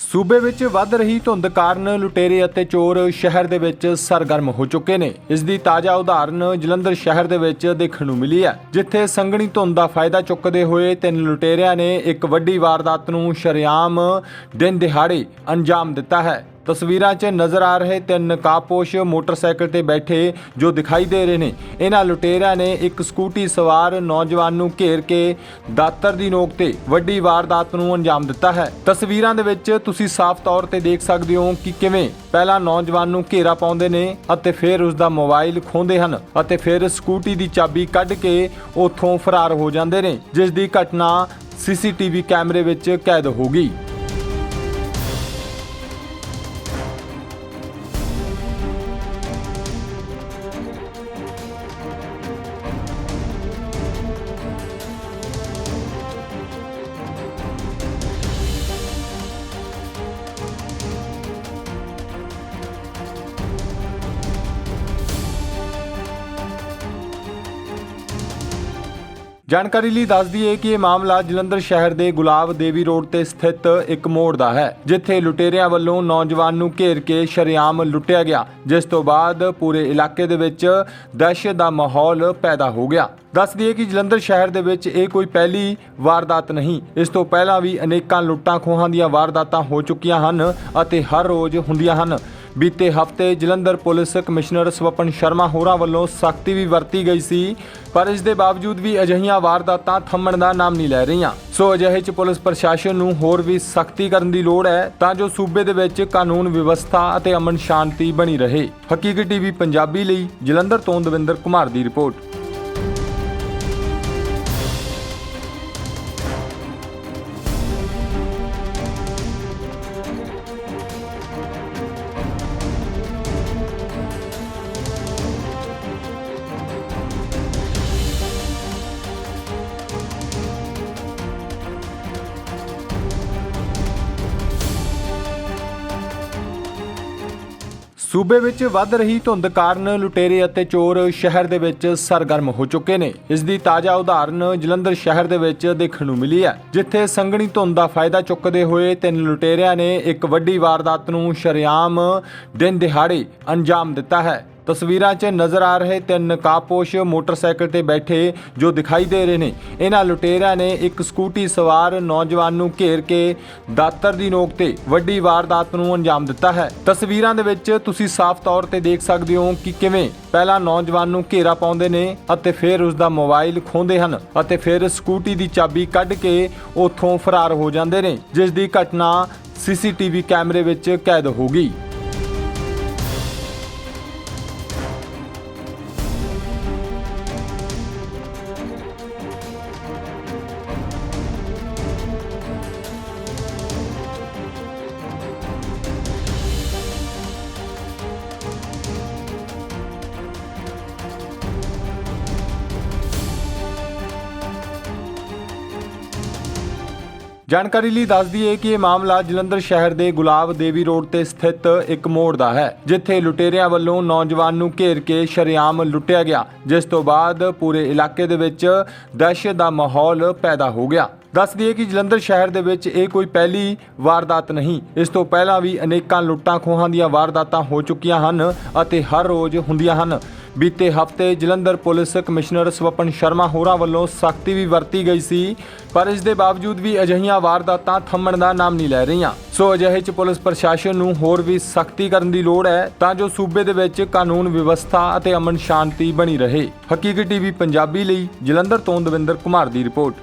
ਸੂਬੇ ਵਿੱਚ ਵੱਧ ਰਹੀ ਧੁੰਦ ਕਾਰਨ ਲੁਟੇਰੇ ਅਤੇ ਚੋਰ ਸ਼ਹਿਰ ਦੇ ਵਿੱਚ ਸਰਗਰਮ ਹੋ ਚੁੱਕੇ ਨੇ। ਇਸ ਦੀ ਤਾਜ਼ਾ ਉਦਾਹਰਨ ਜਲੰਧਰ ਸ਼ਹਿਰ ਦੇ ਵਿੱਚ ਦੇਖਣ ਨੂੰ ਮਿਲੀ ਹੈ, ਜਿੱਥੇ ਸੰਘਣੀ ਧੁੰਦ ਦਾ ਫਾਇਦਾ ਚੁੱਕਦੇ ਹੋਏ ਤਿੰਨ ਲੁਟੇਰਿਆਂ ਨੇ ਇੱਕ ਵੱਡੀ ਵਾਰਦਾਤ ਨੂੰ ਸ਼ਰੇਆਮ ਦਿਨ ਦਿਹਾੜੇ ਅੰਜਾਮ ਦਿੱਤਾ ਹੈ। ਤਸਵੀਰਾਂ 'ਚ ਨਜ਼ਰ ਆ ਰਹੇ ਤਿੰਨ ਨਕਾਬਪੋਸ਼ ਮੋਟਰਸਾਈਕਲ ਤੇ ਬੈਠੇ ਜੋ ਦਿਖਾਈ ਦੇ ਰਹੇ ਨੇ। ਇਹਨਾਂ ਲੁਟੇਰਿਆਂ ਨੇ ਇੱਕ ਸਕੂਟੀ ਸਵਾਰ ਨੌਜਵਾਨ ਨੂੰ ਘੇਰ ਕੇ ਦਾਤਰ ਦੀ ਨੋਕ ਤੇ ਵੱਡੀ ਵਾਰਦਾਤ ਨੂੰ ਅੰਜਾਮ ਦਿੱਤਾ ਹੈ। ਤਸਵੀਰਾਂ ਦੇ ਵਿੱਚ ਤੁਸੀਂ ਸਾਫ਼ ਤੌਰ ਤੇ ਦੇਖ ਸਕਦੇ ਹੋ ਕਿ ਕਿਵੇਂ ਪਹਿਲਾਂ ਨੌਜਵਾਨ ਨੂੰ ਘੇਰਾ ਪਾਉਂਦੇ ਨੇ ਅਤੇ ਫਿਰ ਉਸ ਦਾ ਮੋਬਾਈਲ ਖੋਹਦੇ ਹਨ ਅਤੇ ਫਿਰ ਸਕੂਟੀ ਦੀ ਚਾਬੀ ਕੱਢ ਕੇ ਉੱਥੋਂ ਫਰਾਰ ਹੋ ਜਾਂਦੇ ਨੇ, ਜਿਸ ਦੀ ਘਟਨਾ ਸੀਸੀਟੀਵੀ ਕੈਮਰੇ ਵਿੱਚ ਕੈਦ ਹੋ ਗਈ। ਜਾਣਕਾਰੀ ਲਈ ਦੱਸ ਦਈਏ ਕਿ ਇਹ ਮਾਮਲਾ ਜਲੰਧਰ ਸ਼ਹਿਰ ਦੇ ਗੁਲਾਬ ਦੇਵੀ ਰੋਡ ਤੇ ਸਥਿਤ ਇੱਕ ਮੋੜ ਦਾ ਹੈ, ਜਿੱਥੇ ਲੁਟੇਰਿਆਂ ਵੱਲੋਂ ਨੌਜਵਾਨ ਨੂੰ ਘੇਰ ਕੇ ਸ਼ਰੇਆਮ ਲੁੱਟਿਆ ਗਿਆ, ਜਿਸ ਤੋਂ ਬਾਅਦ ਪੂਰੇ ਇਲਾਕੇ ਦੇ ਵਿੱਚ ਦਹਿਸ਼ਤ ਦਾ ਮਾਹੌਲ ਪੈਦਾ ਹੋ ਗਿਆ। ਦੱਸ ਦਈਏ ਕਿ ਜਲੰਧਰ ਸ਼ਹਿਰ ਦੇ ਵਿੱਚ ਇਹ ਕੋਈ ਪਹਿਲੀ ਵਾਰਦਾਤ ਨਹੀਂ, ਇਸ ਤੋਂ ਪਹਿਲਾਂ ਵੀ ਅਨੇਕਾਂ ਲੁੱਟਾਂ ਖੋਹਾਂ ਦੀਆਂ ਵਾਰਦਾਤਾਂ ਹੋ ਚੁੱਕੀਆਂ ਹਨ ਅਤੇ ਹਰ ਰੋਜ਼ ਹੁੰਦੀਆਂ ਹਨ। ਬੀਤੇ ਹਫ਼ਤੇ ਜਲੰਧਰ ਪੁਲਿਸ ਕਮਿਸ਼ਨਰ ਸਵਪਨ ਸ਼ਰਮਾ ਹੋਰਾਂ ਵੱਲੋਂ ਸਖਤੀ ਵੀ ਵਰਤੀ ਗਈ ਸੀ, ਪਰ ਇਸ ਦੇ ਬਾਵਜੂਦ ਵੀ ਅਜਿਹੀਆਂ ਵਾਰਦਾਤਾਂ ਥੰਮਣ ਦਾ ਨਾਮ ਨਹੀਂ ਲੈ ਰਹੀਆਂ। ਸੋ ਅਜਿਹੇ ਚ ਪੁਲਿਸ ਪ੍ਰਸ਼ਾਸਨ ਨੂੰ ਹੋਰ ਵੀ ਸਖਤੀ ਕਰਨ ਦੀ ਲੋੜ ਹੈ, ਤਾਂ ਜੋ ਸੂਬੇ ਦੇ ਵਿੱਚ ਕਾਨੂੰਨ ਵਿਵਸਥਾ ਅਤੇ ਅਮਨ ਸ਼ਾਂਤੀ ਬਣੀ ਰਹੇ। ਹਕੀਕਤ ਟੀਵੀ ਪੰਜਾਬੀ ਲਈ ਜਲੰਧਰ ਤੋਂ ਦਵਿੰਦਰ ਕੁਮਾਰ ਦੀ ਰਿਪੋਰਟ। ਸੂਬੇ ਵਿੱਚ ਵੱਧ ਰਹੀ ਧੁੰਦ ਕਾਰਨ ਲੁਟੇਰੇ ਅਤੇ ਚੋਰ ਸ਼ਹਿਰ ਦੇ ਵਿੱਚ ਸਰਗਰਮ ਹੋ ਚੁੱਕੇ ਨੇ। ਇਸ ਦੀ ਤਾਜ਼ਾ ਉਦਾਹਰਨ ਜਲੰਧਰ ਸ਼ਹਿਰ ਦੇ ਵਿੱਚ ਦੇਖਣ ਨੂੰ ਮਿਲੀ ਹੈ, ਜਿੱਥੇ ਸੰਘਣੀ ਧੁੰਦ ਦਾ ਫਾਇਦਾ ਚੁੱਕਦੇ ਹੋਏ ਤਿੰਨ ਲੁਟੇਰਿਆਂ ਨੇ ਇੱਕ ਵੱਡੀ ਵਾਰਦਾਤ ਨੂੰ ਸ਼ਰੇਆਮ ਦਿਨ ਦਿਹਾੜੇ ਅੰਜਾਮ ਦਿੱਤਾ ਹੈ। ਤਸਵੀਰਾਂ 'ਚ ਨਜ਼ਰ ਆ ਰਹੇ ਤਿੰਨ ਨਕਾਬਪੋਸ਼ ਮੋਟਰਸਾਈਕਲ ਤੇ ਬੈਠੇ ਜੋ ਦਿਖਾਈ ਦੇ ਰਹੇ ਨੇ। ਇਹਨਾਂ ਲੁਟੇਰਿਆਂ ਨੇ ਇੱਕ ਸਕੂਟੀ ਸਵਾਰ ਨੌਜਵਾਨ ਨੂੰ ਘੇਰ ਕੇ ਦਾਤਰ ਦੀ ਨੋਕ ਤੇ ਵੱਡੀ ਵਾਰਦਾਤ ਨੂੰ ਅੰਜਾਮ ਦਿੱਤਾ ਹੈ। ਤਸਵੀਰਾਂ ਦੇ ਵਿੱਚ ਤੁਸੀਂ ਸਾਫ਼ ਤੌਰ ਤੇ ਦੇਖ ਸਕਦੇ ਹੋ ਕਿ ਕਿਵੇਂ ਪਹਿਲਾਂ ਨੌਜਵਾਨ ਨੂੰ ਘੇਰਾ ਪਾਉਂਦੇ ਨੇ ਅਤੇ ਫਿਰ ਉਸ ਦਾ ਮੋਬਾਈਲ ਖੋਹਦੇ ਹਨ ਅਤੇ ਫਿਰ ਸਕੂਟੀ ਦੀ ਚਾਬੀ ਕੱਢ ਕੇ ਉੱਥੋਂ ਫਰਾਰ ਹੋ ਜਾਂਦੇ ਨੇ, ਜਿਸ ਦੀ ਘਟਨਾ ਸੀਸੀਟੀਵੀ ਕੈਮਰੇ ਵਿੱਚ ਕੈਦ ਹੋ ਗਈ। ਜਾਣਕਾਰੀ ਲਈ ਦੱਸ ਦਈਏ ਕਿ ਇਹ ਮਾਮਲਾ ਜਲੰਧਰ ਸ਼ਹਿਰ ਦੇ ਗੁਲਾਬ ਦੇਵੀ ਰੋਡ ਤੇ ਸਥਿਤ ਇੱਕ ਮੋੜ ਦਾ ਹੈ, ਜਿੱਥੇ ਲੁਟੇਰਿਆਂ ਵੱਲੋਂ ਨੌਜਵਾਨ ਨੂੰ ਘੇਰ ਕੇ ਸ਼ਰੇਆਮ ਲੁੱਟਿਆ ਗਿਆ, ਜਿਸ ਤੋਂ ਬਾਅਦ ਪੂਰੇ ਇਲਾਕੇ ਦੇ ਵਿੱਚ ਦਹਿਸ਼ਤ ਦਾ ਮਾਹੌਲ ਪੈਦਾ ਹੋ ਗਿਆ। ਦੱਸ ਦਈਏ ਕਿ ਜਲੰਧਰ ਸ਼ਹਿਰ ਦੇ ਵਿੱਚ ਇਹ ਕੋਈ ਪਹਿਲੀ ਵਾਰਦਾਤ ਨਹੀਂ। ਇਸ ਤੋਂ ਪਹਿਲਾਂ ਵੀ ਅਨੇਕਾਂ ਲੁੱਟਾਂ ਖੋਹਾਂ ਦੀਆਂ ਵਾਰਦਾਤਾਂ ਹੋ ਚੁੱਕੀਆਂ ਹਨ ਅਤੇ ਹਰ ਰੋਜ਼ ਹੁੰਦੀਆਂ ਹਨ। ਬੀਤੇ ਹਫ਼ਤੇ ਜਲੰਧਰ ਪੁਲਿਸ ਕਮਿਸ਼ਨਰ ਸਵਪਨ ਸ਼ਰਮਾ ਹੋਰਾਂ ਵੱਲੋਂ ਸਖਤੀ ਵੀ ਵਰਤੀ ਗਈ ਸੀ, ਪਰ ਇਸ ਦੇ ਬਾਵਜੂਦ ਵੀ ਅਜਿਹੀਆਂ ਵਾਰਦਾਤਾਂ ਥੰਮਣ ਦਾ ਨਾਮ ਨਹੀਂ ਲੈ ਰਹੀਆਂ। ਸੋ ਅਜਿਹੇ ਚ ਪੁਲਿਸ ਪ੍ਰਸ਼ਾਸਨ ਨੂੰ ਹੋਰ ਵੀ ਸਖਤੀ ਕਰਨ ਦੀ ਲੋੜ ਹੈ ਤਾਂ ਜੋ ਸੂਬੇ ਦੇ ਵਿੱਚ ਕਾਨੂੰਨ ਵਿਵਸਥਾ ਅਤੇ ਅਮਨ ਸ਼ਾਂਤੀ ਬਣੀ ਰਹੇ। ਹਕੀਕਤ ਟੀਵੀ ਪੰਜਾਬੀ ਲਈ ਜਲੰਧਰ ਤੋਂ ਦਵਿੰਦਰ ਕੁਮਾਰ ਦੀ ਰਿਪੋਰਟ।